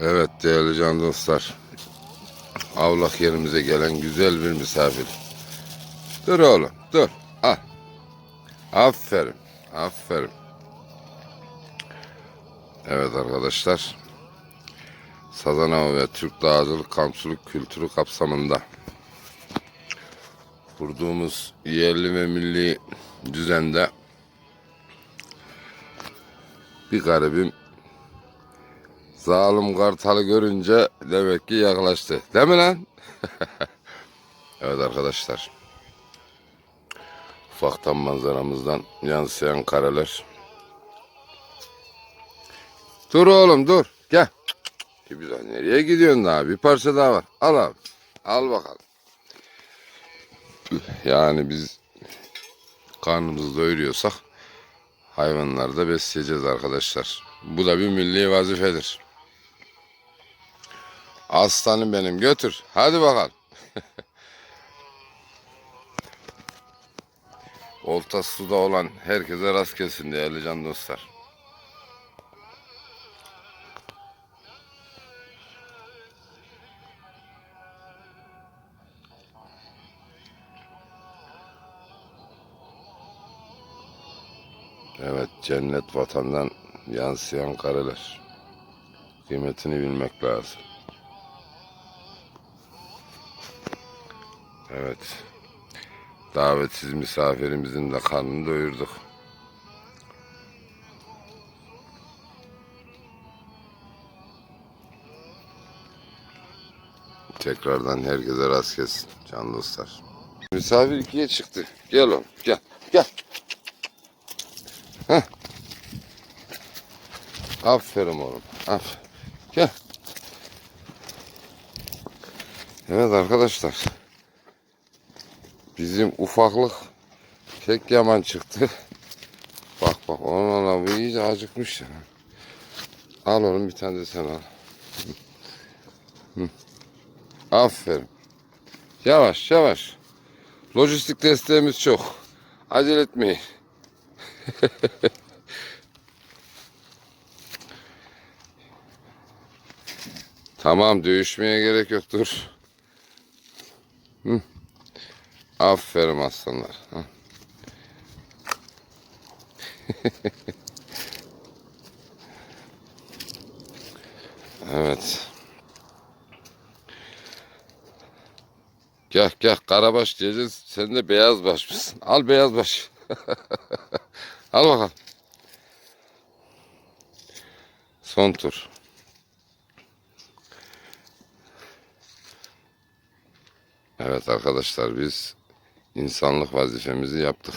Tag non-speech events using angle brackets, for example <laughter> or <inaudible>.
Evet değerli can dostlar. Avlak yerimize gelen güzel bir misafir. Dur oğlum dur. Al. Aferin. Aferin. Evet arkadaşlar. Sazanova ve Türk Dağcılık Kampçılık Kültürü kapsamında kurduğumuz yerli ve milli düzende bir garibim Zalim kartalı görünce demek ki yaklaştı. Değil mi lan? <laughs> evet arkadaşlar. Ufaktan manzaramızdan yansıyan kareler. Dur oğlum dur. Gel. Güzel nereye gidiyorsun daha? Bir parça daha var. Al abi. Al bakalım. Yani biz karnımızı doyuruyorsak hayvanları da besleyeceğiz arkadaşlar. Bu da bir milli vazifedir. Aslanım benim götür. Hadi bakalım. <laughs> Olta suda olan herkese rast gelsin değerli can dostlar. Evet cennet vatandan yansıyan kareler. Kıymetini bilmek lazım. Evet. Davetsiz misafirimizin de karnını doyurduk. Tekrardan herkese rast gelsin can dostlar. Misafir ikiye çıktı. Gel oğlum gel gel. Heh. Aferin oğlum. Aferin. Gel. Evet arkadaşlar. Bizim ufaklık tek yaman çıktı. Bak bak onun bu iyice acıkmış ya. Al oğlum bir tane de sen al. Aferin. Yavaş yavaş. Lojistik desteğimiz çok. Acele etmeyin. <laughs> tamam dövüşmeye gerek yok dur. Hı. Aferin aslanlar. <laughs> Evet. Gel gel karabaş diyeceğiz. Sen de beyaz baş mısın? Al beyaz baş. <laughs> Al bakalım. Son tur. Evet arkadaşlar biz insanlık vazifemizi yaptık.